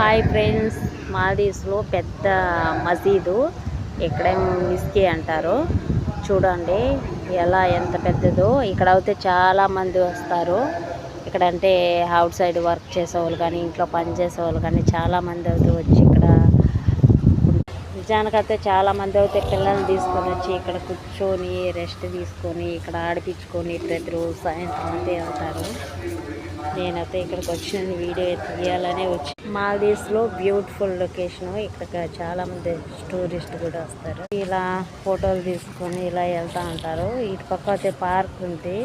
Hi friends మాల్దీవ్స్లో పెద్ద మసీదు ఇక్కడేమో మిస్కీ అంటారు? చూడండి ఎలా ఎంత పెద్దదో. ఇక్కడ అయితే చాలా మంది వస్తారు. ఇక్కడ అంటే అవుట్ సైడ్ వర్క్ చేసే వాళ్ళు కానీ ఇంట్లో పని చేసే వాళ్ళు కానీ చాలా మంది అయితే వచ్చి ఇక్కడ నిజానికైతే చాలా మంది అయితే పిల్లల్ని తీసుకొని వచ్చి ఇక్కడ కూర్చొని రెస్ట్ తీసుకొని ఇక్కడ ఆడిపించుకొని ప్రతిరోజు సాయంత్రం అయితే వెళ్తారు నేనైతే ఇక్కడికి వచ్చిన వీడియో తీయాలనే వచ్చి మాల్దీవ్స్లో బ్యూటిఫుల్ లొకేషన్. ఇక్కడ చాలా మంది టూరిస్ట్ కూడా వస్తారు. ఇలా ఫోటోలు తీసుకొని ఇలా వెళ్తా ఉంటారు. ఇటు పక్క అయితే పార్క్ ఉంది.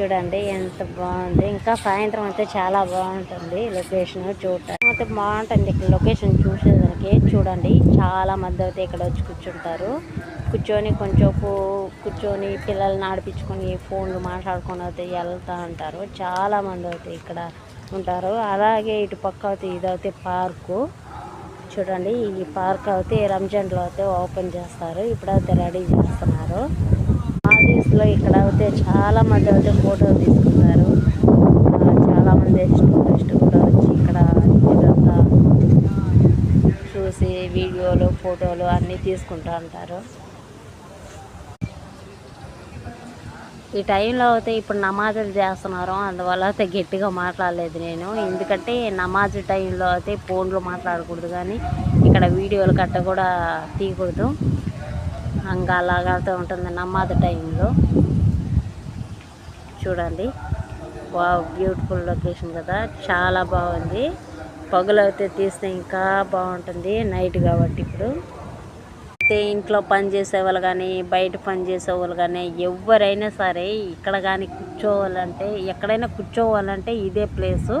చూడండి ఎంత బాగుంది. ఇంకా సాయంత్రం అయితే చాలా బాగుంటుంది లొకేషన్ చూడటానికి అయితే బాగుంటుంది ఇక్కడ లొకేషన్ చూసేదానికి చూడండి చాలా మంది అయితే ఇక్కడ వచ్చి కూర్చుంటారు. కూర్చొని కొంచెం కూర్చొని పిల్లల్ని ఆడిపించుకొని ఫోన్లు మాట్లాడుకొని అయితే వెళ్తూ ఉంటారు. చాలా మంది అయితే ఇక్కడ ఉంటారు. అలాగే ఇటు పక్క అయితే ఇదైతే పార్కు. చూడండి ఈ పార్క్ అయితే రంజాన్లో అయితే ఓపెన్ చేస్తారు. ఇప్పుడైతే రెడీ చేస్తున్నారు. మాల్దీవ్స్లో ఇక్కడ అయితే చాలామంది అయితే ఫోటోలు తీసుకున్నారు. చాలామంది టూరిస్ట్ కూడా వచ్చి ఇక్కడ ఇదంతా చూసి వీడియోలు ఫోటోలు అన్నీ తీసుకుంటూ ఉంటారు. ఈ టైంలో అయితే ఇప్పుడు నమాజులు చేస్తున్నారు. అందువల్ల అయితే గట్టిగా మాట్లాడలేదు నేను. ఎందుకంటే నమాజ్ టైంలో అయితే ఫోన్లో మాట్లాడకూడదు కానీ ఇక్కడ వీడియోలు గట్ట కూడా తీయకూడదు. ఇంకా అలాగైతే ఉంటుంది నమాజ్ టైంలో. చూడండి. వా బ్యూటిఫుల్ లొకేషన్ కదా. చాలా బాగుంది. పగులు అయితే తీస్తే ఇంకా బాగుంటుంది నైట్ కాబట్టి ఇప్పుడు. అయితే ఇంట్లో పని చేసే వాళ్ళు కానీ బయట పని చేసే వాళ్ళు కానీ ఎవరైనా సరే ఇక్కడ కానీ కూర్చోవాలంటే ఎక్కడైనా కూర్చోవాలంటే ఇదే ప్లేసు.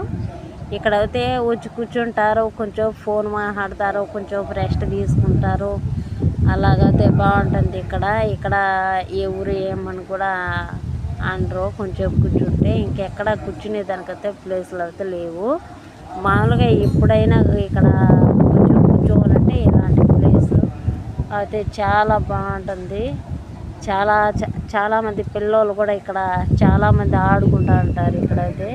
ఇక్కడ అయితే వచ్చి కూర్చుంటారు కొంచెం ఫోన్ మాట్లాడతారు కొంచెం రెస్ట్ తీసుకుంటారు. అలాగైతే బాగుంటుంది. ఇక్కడ ఇక్కడ ఎవరు ఏమని కూడా అనరు. కొంచెం కూర్చుంటే ఇంకెక్కడ కూర్చునే దానికైతే ప్లేసులు అయితే లేవు. మామూలుగా ఎప్పుడైనా ఇక్కడ కొంచెం కూర్చోవాలంటే ఇలాంటి ప్లేస్ అయితే చాలా బాగుంటుంది. చాలా చ- పిల్లలు కూడా ఇక్కడ చాలామంది ఆడుకుంటూ ఉంటారు ఇక్కడైతే.